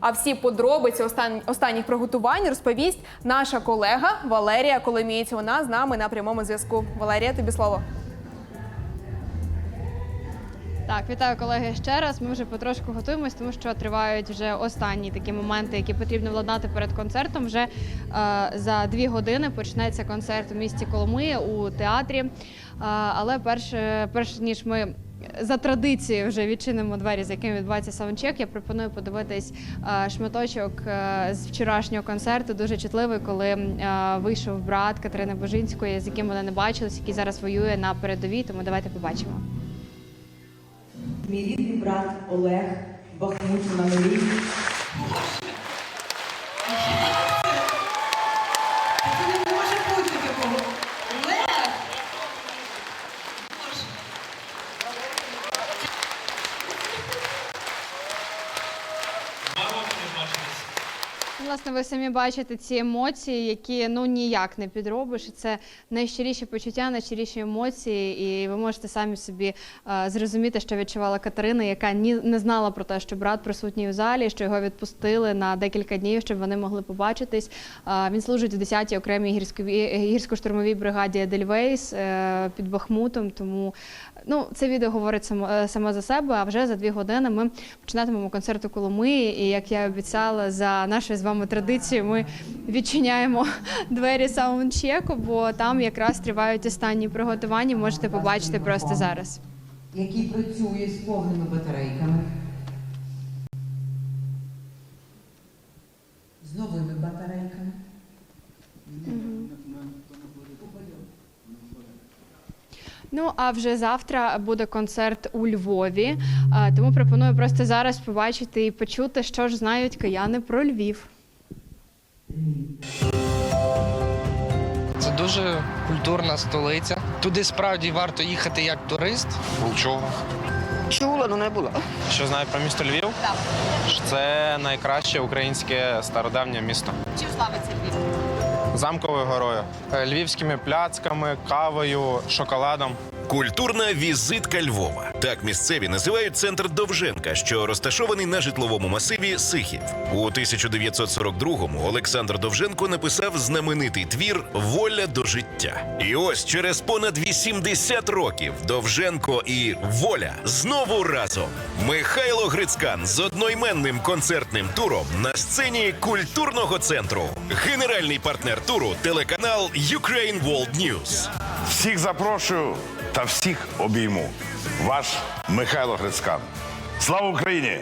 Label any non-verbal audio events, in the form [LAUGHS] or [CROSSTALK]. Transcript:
А всі подробиці остан- останніх приготувань розповість наша колега Валерія Коломієць. Вона з нами на прямому зв'язку. Валерія, тобі слово. Так, вітаю колеги ще раз. Ми вже потрошку готуємось, тому що тривають вже останні такі моменти, які потрібно владнати перед концертом. Вже е, за дві години почнеться концерт у місті Коломиї у театрі. Е, але перше, перш ніж ми за традицією вже відчинимо двері, з якими відбувається саундчек, я пропоную подивитись е, шматочок е, з вчорашнього концерту. Дуже чутливий, коли е, вийшов брат Катерини Божинської, з яким вони не бачились, який зараз воює на передовій. Тому давайте побачимо. Мій рідний брат Олег в Бахмуті на нулі. Це не може бути такого. Олег! Ну, Власне, ви самі бачите ці емоції, які ну ніяк не підробиш. Це найщиріші почуття, найщиріші емоції, і ви можете самі собі е, зрозуміти, що відчувала Катерина, яка ні не знала про те, що брат присутній у залі, що його відпустили на декілька днів, щоб вони могли побачитись. Е, він служить в 10-й окремій гірськовій гірсько-штурмовій бригаді Едельвейс е, під Бахмутом. Тому ну це відео говорить само, е, саме за себе. А вже за дві години ми починатимемо концерт у Коломиї. І як я обіцяла, за нашою з вами традицією, ми відчиняємо [LAUGHS] двері саундчеку, бо там якраз тривають останні приготування. Можете побачити просто зараз. який працює з повними батарейками. З новими батарейками. Ну а вже завтра буде концерт у Львові. Тому пропоную просто зараз побачити і почути, що ж знають кияни про Львів. Це дуже культурна столиця. Туди справді варто їхати як турист. Нічого. Чула, але не була. Що знаю про місто Львів? Так. Це найкраще українське стародавнє місто. Чим славиться Львів? Замковою горою, е, львівськими пляцками, кавою, шоколадом. Культурна візитка Львова. Так місцеві називають центр Довженка, що розташований на житловому масиві Сихів. У 1942-му Олександр Довженко написав знаменитий твір Воля до життя. І ось через понад 80 років Довженко і Воля знову разом. Михайло Грицькан з одноіменним концертним туром на сцені культурного центру. Генеральний партнер туру телеканал Ukraine World News. Всіх запрошую та всіх обійму. Ваш Михайло Грицькан. Слава Україні!